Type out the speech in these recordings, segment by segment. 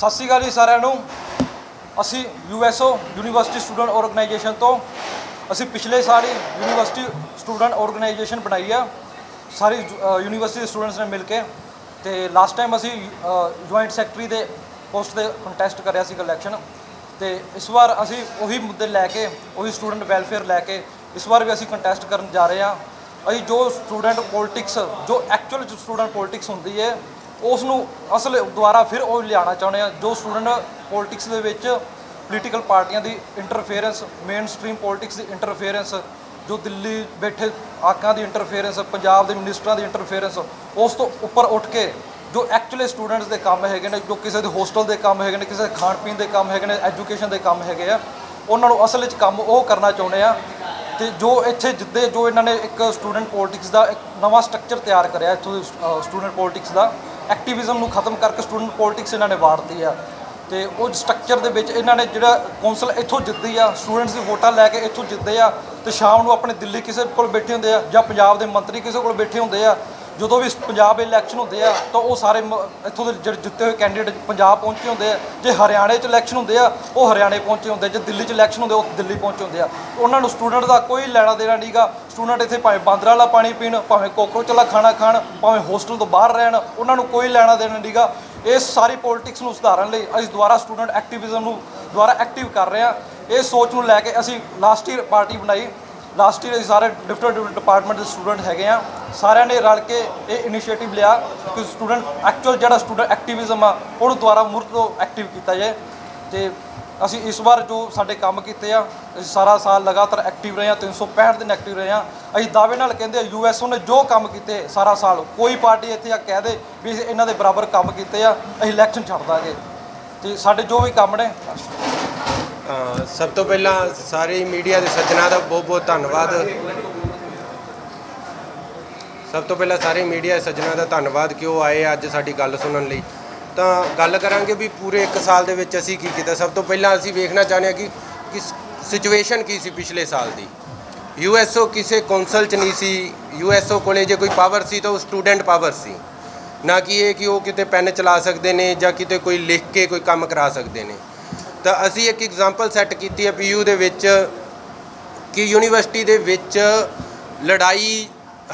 ਸਤਿ ਸ਼੍ਰੀ ਅਕਾਲ ਜੀ ਸਾਰਿਆਂ ਨੂੰ। ਅਸੀਂ ਯੂਐਸਓ ਯੂਨੀਵਰਸਿਟੀ ਸਟੂਡੈਂਟ ਆਰਗੇਨਾਈਜੇਸ਼ਨ ਤੋਂ ਅਸੀਂ ਪਿਛਲੇ ਸਾਲ ਹੀ ਯੂਨੀਵਰਸਿਟੀ ਸਟੂਡੈਂਟ ਆਰਗੇਨਾਈਜੇਸ਼ਨ ਬਣਾਈ ਆ। ਸਾਰੀ ਯੂਨੀਵਰਸਿਟੀ ਦੇ ਸਟੂਡੈਂਟਸ ਨੇ ਮਿਲ ਕੇ ਤੇ ਲਾਸਟ ਟਾਈਮ ਅਸੀਂ ਜੁਆਇੰਟ ਸੈਕਟਰੀ ਦੇ ਪੋਸਟ ਦੇ ਕੰਟੈਸਟ ਕਰਿਆ ਸੀ ਇਲੈਕਸ਼ਨ ਤੇ ਇਸ ਵਾਰ ਅਸੀਂ ਉਹੀ ਮੁੱਦੇ ਲੈ ਕੇ, ਉਹੀ ਸਟੂਡੈਂਟ ਵੈਲਫੇਅਰ ਲੈ ਕੇ ਇਸ ਵਾਰ ਵੀ ਅਸੀਂ ਕੰਟੈਸਟ ਕਰਨ ਜਾ ਰਹੇ ਹਾਂ। ਅਸੀਂ ਜੋ ਸਟੂਡੈਂਟ ਪੋਲਿਟਿਕਸ ਜੋ ਐਕਚੁਅਲ ਸਟੂਡੈਂਟ ਪੋਲਿਟਿਕਸ ਹੁੰਦੀ ਹੈ ਉਸ ਨੂੰ ਅਸਲ ਦੁਆਰਾ ਫਿਰ ਉਹ ਲਿਆਉਣਾ ਚਾਹੁੰਦੇ ਆ, ਜੋ ਸਟੂਡੈਂਟ ਪੋਲਿਟਿਕਸ ਦੇ ਵਿੱਚ ਪੋਲੀਟੀਕਲ ਪਾਰਟੀਆਂ ਦੀ ਇੰਟਰਫੇਰੈਂਸ ਮੇਨ ਸਟ੍ਰੀਮ ਪੋਲਿਟਿਕਸ ਦੀ ਇੰਟਰਫੇਰੈਂਸ ਜੋ ਦਿੱਲੀ ਬੈਠੇ ਆਕਾਂ ਦੀ ਇੰਟਰਫੇਰੈਂਸ ਪੰਜਾਬ ਦੇ ਮਿਨਿਸਟਰਾਂ ਦੀ ਇੰਟਰਫੇਰੈਂਸ ਉਸ ਤੋਂ ਉੱਪਰ ਉੱਠ ਕੇ ਜੋ ਐਕਚੁਅਲੀ ਸਟੂਡੈਂਟਸ ਦੇ ਕੰਮ ਹੈਗੇ ਨੇ, ਜੋ ਕਿਸੇ ਦੇ ਹੋਸਟਲ ਦੇ ਕੰਮ ਹੈਗੇ ਨੇ, ਕਿਸੇ ਦੇ ਖਾਣ ਪੀਣ ਦੇ ਕੰਮ ਹੈਗੇ ਨੇ ਐਜੂਕੇਸ਼ਨ ਦੇ ਕੰਮ ਹੈਗੇ ਆ, ਉਹਨਾਂ ਨੂੰ ਅਸਲ ਵਿੱਚ ਕੰਮ ਉਹ ਕਰਨਾ ਚਾਹੁੰਦੇ ਆ ਤੇ ਜੋ ਇੱਥੇ ਜਿੱਦੇ ਜੋ ਇਹਨਾਂ ਨੇ ਇੱਕ ਸਟੂਡੈਂਟ ਪੋਲਿਟਿਕਸ ਦਾ ਇੱਕ ਨਵਾਂ ਸਟਰਕਚਰ ਤਿਆਰ ਕਰਿਆ, ਇੱਥੋਂ ਦੇ ਸਟੂਡੈਂਟ ਪੋਲਿਟਿਕਸ ਦਾ ਐਕਟਿਵਿਜ਼ਮ ਨੂੰ ਖਤਮ ਕਰਕੇ ਸਟੂਡੈਂਟ ਪੋਲਿਟਿਕਸ ਇਹਨਾਂ ਨੇ ਵਾਰਤੀ ਆ। ਤੇ ਉਹ ਸਟਰਕਚਰ ਦੇ ਵਿੱਚ ਇਹਨਾਂ ਨੇ ਜਿਹੜਾ ਕੌਂਸਲ ਇੱਥੋਂ ਜਿੱਤਦੀ ਆ, ਸਟੂਡੈਂਟਸ ਦੀ ਵੋਟਾਂ ਲੈ ਕੇ ਇੱਥੋਂ ਜਿੱਤਦੇ ਆ ਤੇ ਸ਼ਾਮ ਨੂੰ ਆਪਣੇ ਦਿੱਲੀ ਕਿਸੇ ਕੋਲ ਬੈਠੇ ਹੁੰਦੇ ਆ ਜਾਂ ਪੰਜਾਬ ਦੇ ਮੰਤਰੀ ਕਿਸੇ ਕੋਲ ਬੈਠੇ ਹੁੰਦੇ ਆ ਜਦੋਂ ਵੀ ਪੰਜਾਬ ਇਲੈਕਸ਼ਨ ਹੁੰਦੇ ਆ ਤਾਂ ਉਹ ਸਾਰੇ ਮ- ਇੱਥੋਂ ਦੇ ਜਿਹੜੇ ਜਿੱਤੇ ਹੋਏ ਕੈਂਡੀਡੇਟ ਪੰਜਾਬ ਪਹੁੰਚੇ ਹੁੰਦੇ ਆ ਜੇ ਹਰਿਆਣੇ 'ਚ ਇਲੈਕਸ਼ਨ ਹੁੰਦੇ ਆ ਉਹ ਹਰਿਆਣੇ ਪਹੁੰਚੇ ਹੁੰਦੇ ਆ ਜੇ ਦਿੱਲੀ 'ਚ ਇਲੈਕਸ਼ਨ ਹੁੰਦੇ ਆ, ਉਹ ਦਿੱਲੀ ਪਹੁੰਚੇ ਹੁੰਦੇ ਆ। ਉਹਨਾਂ ਨੂੰ ਸਟੂਡੈਂਟ ਦਾ ਕੋਈ ਲੈਣਾ ਦੇਣਾ ਨਹੀਂਗਾ ਸਟੂਡੈਂਟ ਇੱਥੇ ਭਾਵੇਂ ਬਾਂਦਰਾਂ ਵਾਲਾ ਪਾਣੀ ਪੀਣ ਭਾਵੇਂ ਕੋਕਰੋਚ ਵਾਲਾ ਖਾਣਾ ਖਾਣ ਭਾਵੇਂ ਹੋਸਟਲ ਤੋਂ ਬਾਹਰ ਰਹਿਣ ਉਹਨਾਂ ਨੂੰ ਕੋਈ ਲੈਣਾ ਦੇਣਾ ਨਹੀਂਗਾ ਇਸ ਸਾਰੀ ਪੋਲਿਟਿਕਸ ਨੂੰ ਸੁਧਾਰਨ ਲਈ ਅਸੀਂ ਦੁਬਾਰਾ ਸਟੂਡੈਂਟ ਐਕਟਿਵਿਜ਼ਮ ਨੂੰ ਦੁਬਾਰਾ ਐਕਟਿਵ ਕਰ ਰਹੇ ਹਾਂ ਇਹ ਸੋਚ ਨੂੰ ਲੈ ਕੇ ਅਸੀਂ ਲਾਸਟ ਈਅਰ ਪਾਰਟੀ ਬਣਾਈ। ਲਾਸਟ ਈਅਰ ਅਸੀਂ ਸਾਰੇ ਡਿਫਰੈਂਟ ਡਿਫਰੈਂਟ ਡਿਪਾਰਟਮੈਂਟ ਦੇ ਸਟੂਡੈਂਟ ਹੈਗੇ ਆ। ਸਾਰਿਆਂ ਨੇ ਰਲ ਕੇ ਇਹ ਇਨੀਸ਼ੀਏਟਿਵ ਲਿਆ ਕਿ ਸਟੂਡੈਂਟ ਐਕਚੁਅਲ ਜਿਹੜਾ ਸਟੂਡੈਂਟ ਐਕਟਿਵਿਜ਼ਮ ਆ, ਉਹਨੂੰ ਦੁਬਾਰਾ ਮੁੜ ਤੋਂ ਐਕਟਿਵ ਕੀਤਾ ਜਾਏ। ਤੇ ਅਸੀਂ ਇਸ ਵਾਰ ਜੋ ਸਾਡੇ ਕੰਮ ਕੀਤੇ ਆ, ਅਸੀਂ ਸਾਰਾ ਸਾਲ ਲਗਾਤਾਰ ਐਕਟਿਵ ਰਹੇ ਆ 365 ਦਿਨ ਐਕਟਿਵ ਰਹੇ ਆ। ਅਸੀਂ ਦਾਅਵੇ ਨਾਲ ਕਹਿੰਦੇ ਯੂ ਆ ਓ ਨੇ ਜੋ ਕੰਮ ਕੀਤੇ ਸਾਰਾ ਸਾਲ, ਕੋਈ ਪਾਰਟੀ ਇੱਥੇ ਆ ਕਹਿ ਦੇ ਵੀ ਅਸੀਂ ਇਹਨਾਂ ਦੇ ਬਰਾਬਰ ਕੰਮ ਕੀਤੇ ਆ, ਅਸੀਂ ਇਲੈਕਸ਼ਨ ਛੱਡ ਦਾਂਗੇ। ਤੇ ਸਾਡੇ ਜੋ ਵੀ ਕੰਮ ਨੇ ਹਾਂ ਸਭ ਤੋਂ ਪਹਿਲਾਂ ਸਾਰੇ ਮੀਡੀਆ ਦੇ ਸੱਜਣਾ ਦਾ ਬਹੁਤ ਬਹੁਤ ਧੰਨਵਾਦ। ਸਭ ਤੋਂ ਪਹਿਲਾਂ ਸਾਰੇ ਮੀਡੀਆ ਦੇ ਸੱਜਣਾ ਦਾ ਧੰਨਵਾਦ ਕਿ ਉਹ ਆਏ ਅੱਜ ਸਾਡੀ ਗੱਲ ਸੁਣਨ ਲਈ। ਤਾਂ ਗੱਲ ਕਰਾਂਗੇ ਵੀ ਪੂਰੇ 1 ਸਾਲ ਦੇ ਵਿੱਚ ਅਸੀਂ ਕੀ ਕੀਤਾ। ਸਭ ਤੋਂ ਪਹਿਲਾਂ ਅਸੀਂ ਵੇਖਣਾ ਚਾਹੁੰਦੇ ਹਾਂ ਕਿ ਕਿ ਸਿਚੁਏਸ਼ਨ ਕੀ ਸੀ ਪਿਛਲੇ ਸਾਲ ਦੀ। ਯੂਐਸਓ ਕਿਸੇ ਕੌਂਸਲ ਚ ਨਹੀਂ ਸੀ। ਯੂਐਸਓ ਕੋਲੇ ਜੇ ਕੋਈ ਪਾਵਰ ਸੀ ਤਾਂ ਉਹ ਸਟੂਡੈਂਟ ਪਾਵਰ ਸੀ। ਨਾ ਕਿ ਇਹ ਕਿ ਉਹ ਕਿਤੇ ਪੈਨ ਚਲਾ ਸਕਦੇ ਨੇ ਜਾਂ ਕਿਤੇ ਕੋਈ ਲਿਖ ਕੇ ਕੋਈ ਕੰਮ ਕਰਾ ਸਕਦੇ ਨੇ। ਤਾਂ ਅਸੀਂ ਇੱਕ ਐਗਜ਼ਾਮਪਲ ਸੈੱਟ ਕੀਤੀ ਹੈ ਪੀਯੂ ਦੇ ਵਿੱਚ ਕਿ ਯੂਨੀਵਰਸਿਟੀ ਦੇ ਵਿੱਚ ਲੜਾਈ,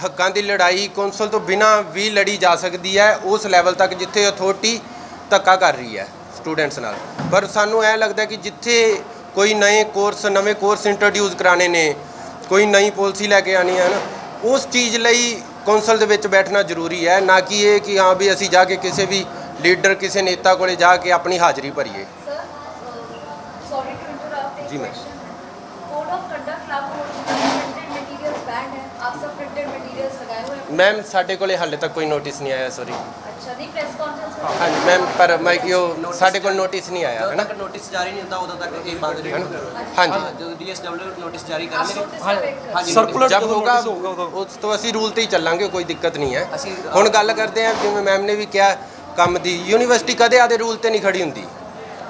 ਹੱਕਾਂ ਦੀ ਲੜਾਈ ਕੌਂਸਲ ਤੋਂ ਬਿਨਾਂ ਵੀ ਲੜੀ ਜਾ ਸਕਦੀ ਹੈ, ਉਸ ਲੈਵਲ ਤੱਕ ਜਿੱਥੇ ਅਥਾਰਟੀ ਧੱਕਾ ਕਰ ਰਹੀ ਹੈ ਸਟੂਡੈਂਟਸ ਨਾਲ। ਪਰ ਸਾਨੂੰ ਇਹ ਲੱਗਦਾ ਕਿ ਜਿੱਥੇ ਕੋਈ ਨਵੇਂ ਕੋਰਸ ਨਵੇਂ ਕੋਰਸ ਇੰਟਰੋਡਿਊਸ ਕਰਾਣੇ ਨੇ, ਕੋਈ ਨਈ ਪਾਲਿਸੀ ਲੈ ਕੇ ਆਣੀ ਹੈ ਨਾ, ਉਸ ਚੀਜ਼ ਲਈ ਕੌਂਸਲ ਦੇ ਵਿੱਚ ਬੈਠਣਾ ਜ਼ਰੂਰੀ ਹੈ, ਨਾ ਕਿ ਇਹ ਕਿ ਹਾਂ ਵੀ ਅਸੀਂ ਜਾ ਕੇ ਕਿਸੇ ਵੀ ਲੀਡਰ ਕਿਸੇ ਨੇਤਾ ਕੋਲੇ ਜਾ ਕੇ ਆਪਣੀ ਹਾਜ਼ਰੀ ਭਰੀਏ। जी, मैम। क्वेश्चन है कोड ऑफ कंडक्ट लागू हो चुका है प्रिंटेड मटेरियल्स बैंड है आप सब प्रिंटेड मटेरियल्स लगाए हुए हैं ਮੈਮ ਸਾਡੇ ਕੋਲੇ ਹਾਲੇ ਤੱਕ ਕੋਈ ਨੋਟਿਸ ਨਹੀਂ ਆਇਆ ਸੋਰੀ अच्छा नहीं प्रेस कॉन्फ्रेंस में ਹਾਂਜੀ ਮੈਮ ਪਰ ਮੈਂ ਕਿ ਉਹ ਸਾਡੇ ਕੋਲ ਨੋਟਿਸ ਨਹੀਂ ਆਇਆ ਹੈ ਜਦੋਂ ਨਾ ਤੱਕ ਨੋਟਿਸ ਜਾਰੀ ਨਹੀਂ ਹੁੰਦਾ ਉਦੋਂ ਤੱਕ ਇਹ ਬੰਦ ਨਹੀਂ ਹੋਊਗਾ ਹਾਂਜੀ ਜਦੋਂ ਡੀਐਸਡਬਲਯੂ ਨੋਟਿਸ ਜਾਰੀ आप ਕਰਨਗੇ नोटिस का वेट कर ਹਾਂਜੀ Circular ਜਦ ਜਦੋਂ ਹੋਗਾ notice ਹੋਊਗਾ ਉਦੋਂ। ਉਸ ਤੋਂ ਅਸੀਂ ਰੂਲ ਤੇ ਹੀ ਚੱਲਾਂਗੇ ਕੋਈ ਦਿੱਕਤ ਨਹੀਂ ਹੈ ਅਸੀਂ ਹੁਣ ਗੱਲ ਕਰਦੇ ਹਾਂ ਜਿਵੇਂ ਮੈਮ ਨੇ ਵੀ ਕਿਹਾ ਕੰਮ ਦੀ ਯੂਨੀਵਰਸਿਟੀ ਕਦੇ ਆਦੇ ਰੂਲ ਤੇ ਨਹੀਂ ਖੜੀ ਹੁੰਦੀ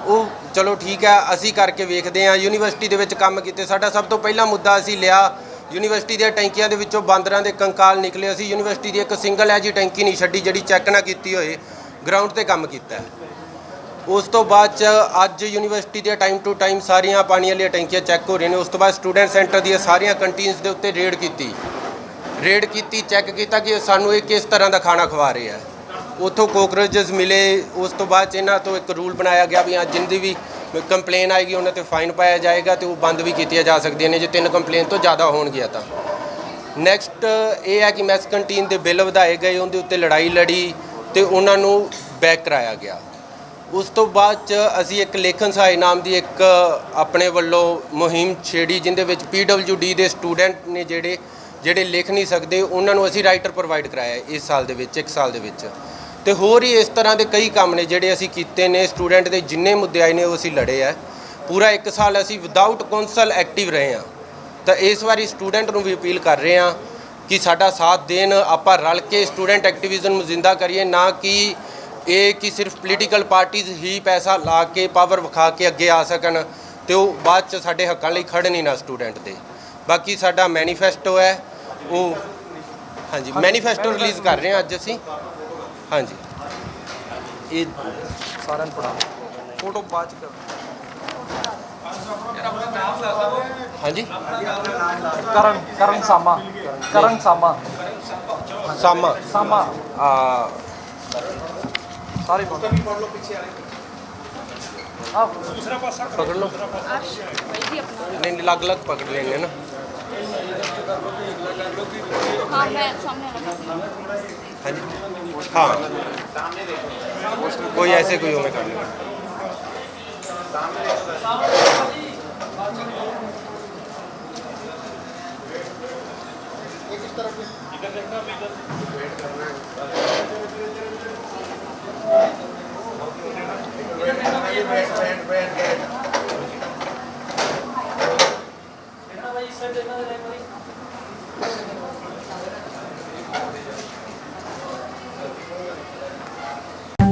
ਉਹ ਚਲੋ ਠੀਕ ਹੈ, ਅਸੀਂ ਕਰਕੇ ਵੇਖਦੇ ਹਾਂ। ਯੂਨੀਵਰਸਿਟੀ ਦੇ ਵਿੱਚ ਕੰਮ ਕੀਤੇ। ਸਾਡਾ ਸਭ ਤੋਂ ਪਹਿਲਾ ਮੁੱਦਾ ਅਸੀਂ ਲਿਆ, ਯੂਨੀਵਰਸਿਟੀ ਦੀਆਂ ਟੈਂਕੀਆਂ ਦੇ ਵਿੱਚੋਂ ਬਾਂਦਰਾਂ ਦੇ ਕੰਕਾਲ ਨਿਕਲੇ। ਅਸੀਂ ਯੂਨੀਵਰਸਿਟੀ ਦੀ ਇੱਕ ਸਿੰਗਲ ਐਜੀ ਟੈਂਕੀ ਨਹੀਂ ਛੱਡੀ, ਜਿਹੜੀ ਚੈੱਕ ਨਾ ਕੀਤੀ ਹੋਏ ਗਰਾਊਂਡ ਤੇ ਕੰਮ ਕੀਤਾ। ਉਸ ਤੋਂ ਬਾਅਦ ਚ ਅੱਜ ਯੂਨੀਵਰਸਿਟੀ ਦੀਆਂ ਟਾਈਮ ਟੂ ਟਾਈਮ ਸਾਰੀਆਂ ਪਾਣੀ ਵਾਲੀਆਂ ਟੈਂਕੀਆਂ ਚੈੱਕ ਹੋ ਰਹੀਆਂ ਨੇ। ਉਸ ਤੋਂ ਬਾਅਦ ਸਟੂਡੈਂਟ ਸੈਂਟਰ ਦੀਆਂ ਸਾਰੀਆਂ ਕੰਟੀਨਸ ਦੇ ਉੱਤੇ ਰੇਡ ਕੀਤੀ। ਰੇਡ ਕੀਤੀ, ਚੈੱਕ ਕੀਤਾ ਕਿ ਸਾਨੂੰ ਇਹ ਕਿਸ ਤਰ੍ਹਾਂ ਦਾ ਖਾਣਾ ਖਵਾ ਰਹੇ ਆ। ਉੱਥੋਂ ਕੋਕਰੋਚਸ ਮਿਲੇ, ਉਸ ਤੋਂ ਬਾਅਦ 'ਚ ਇਹਨਾਂ ਤੋਂ ਇੱਕ ਰੂਲ ਬਣਾਇਆ ਗਿਆ ਵੀ ਹਾਂ ਜਿੰਦੀ ਵੀ ਕੰਪਲੇਨ ਆਏਗੀ, ਉਹਨਾਂ ਤੇ ਫਾਈਨ ਪਾਇਆ ਜਾਏਗਾ ਤੇ ਉਹ ਬੰਦ ਵੀ ਕੀਤੀਆਂ ਜਾ ਸਕਦੀਆਂ ਨੇ, ਜੇ ਤਿੰਨ ਕੰਪਲੇਨ ਤੋਂ ਜ਼ਿਆਦਾ ਹੋਣਗੀਆਂ ਤਾਂ। ਨੈਕਸਟ ਇਹ ਹੈ ਕਿ ਮੈਸ ਕੰਟੀਨ ਦੇ ਬਿੱਲ ਵਧਾਏ ਗਏ, ਉਹਦੇ ਉੱਤੇ ਲੜਾਈ ਲੜੀ ਤੇ ਉਹਨਾਂ ਨੂੰ ਬੈਕ ਕਰਾਇਆ ਗਿਆ। ਉਸ ਤੋਂ ਬਾਅਦ ਚ ਅਸੀਂ ਇੱਕ ਲੇਖਨ ਸਹਾਇ ਨਾਮ ਦੀ ਇੱਕ ਆਪਣੇ ਵੱਲੋਂ ਮੁਹਿੰਮ ਛੇੜੀ, ਜਿੰਦੇ ਵਿੱਚ ਡੀ ਦੇ ਸਟੂਡੈਂਟ ਨੇ ਜਿਹੜੇ ਜਿਹੜੇ ਲਿਖ ਨਹੀਂ ਸਕਦੇ, ਉਹਨਾਂ ਨੂੰ ਅਸੀਂ ਰਾਈਟਰ ਪ੍ਰੋਵਾਈਡ ਕਰਾਇਆ ਇਸ ਸਾਲ ਦੇ ਵਿੱਚ, ਇੱਕ ਸਾਲ ਦੇ ਵਿੱਚ। ਤੇ ਹੋਰ ਹੀ ਇਸ ਤਰ੍ਹਾਂ ਦੇ ਕਈ ਕੰਮ ਨੇ ਜਿਹੜੇ ਅਸੀਂ ਕੀਤੇ ਨੇ, ਸਟੂਡੈਂਟ ਦੇ ਜਿੰਨੇ ਮੁੱਦੇ ਆਏ ਨੇ ਉਹ ਅਸੀਂ ਲੜੇ ਆ। ਪੂਰਾ ਇੱਕ ਸਾਲ ਅਸੀਂ ਵਿਦਆਊਟ ਕੌਂਸਲ ਐਕਟਿਵ ਰਹੇ ਹਾਂ ਤਾਂ ਇਸ ਵਾਰੀ ਸਟੂਡੈਂਟ ਨੂੰ ਵੀ ਅਪੀਲ ਕਰ ਰਹੇ ਹਾਂ ਕਿ ਸਾਡਾ ਸਾਥ ਦੇਣ, ਆਪਾਂ ਰਲ ਕੇ ਸਟੂਡੈਂਟ ਐਕਟਿਵਿਜ਼ਮ ਨੂੰ ਜ਼ਿੰਦਾ ਕਰੀਏ, ਨਾ ਕਿ ਇਹ ਕਿ ਸਿਰਫ ਪੋਲੀਟੀਕਲ ਪਾਰਟੀਆਂ ਹੀ ਪੈਸਾ ਲਾ ਕੇ ਪਾਵਰ ਵਿਖਾ ਕੇ ਅੱਗੇ ਆ ਸਕਣ ਤੇ ਉਹ ਬਾਅਦ ਚ ਸਾਡੇ ਹੱਕਾਂ ਲਈ ਖੜਨ ਹੀ ਨਾ ਸਟੂਡੈਂਟ ਦੇ। ਬਾਕੀ ਸਾਡਾ ਮੈਨੀਫੈਸਟੋ ਹੈ, ਉਹ ਹਾਂਜੀ ਮੈਨੀਫੈਸਟੋ ਰਿਲੀਜ਼ ਕਰ ਰਹੇ ਹਾਂ ਅੱਜ ਅਸੀਂ। ਹਾਂਜੀ। ਇਹ ਸਾਰਿਆਂ ਨੂੰ ਪੜਾ ਫੋਟੋ ਬਾਅਦ ਚ ਕਰ। ਹਾਂਜੀ। ਕਰਨ ਕਰਨ ਸਾਮਾ। ਕਰਨ ਸਾਮਾ। ਸਾਮਾ। ਸਾਮਾ। ਆ। ਸਾਰੇ ਫੋਟੋ। ਆ ਪਕੜ ਲਓ। ਨਹੀਂ ਨਹੀਂ ਲੱਗ ਲੱਗ ਪਕੜ ਲੈਣੇ ਨਾ। हाँ जी हाँ कोई ऐसे कोई उम्मीद नहीं इधर देखना इधर वेट करना है wait wait wait wait Thank you.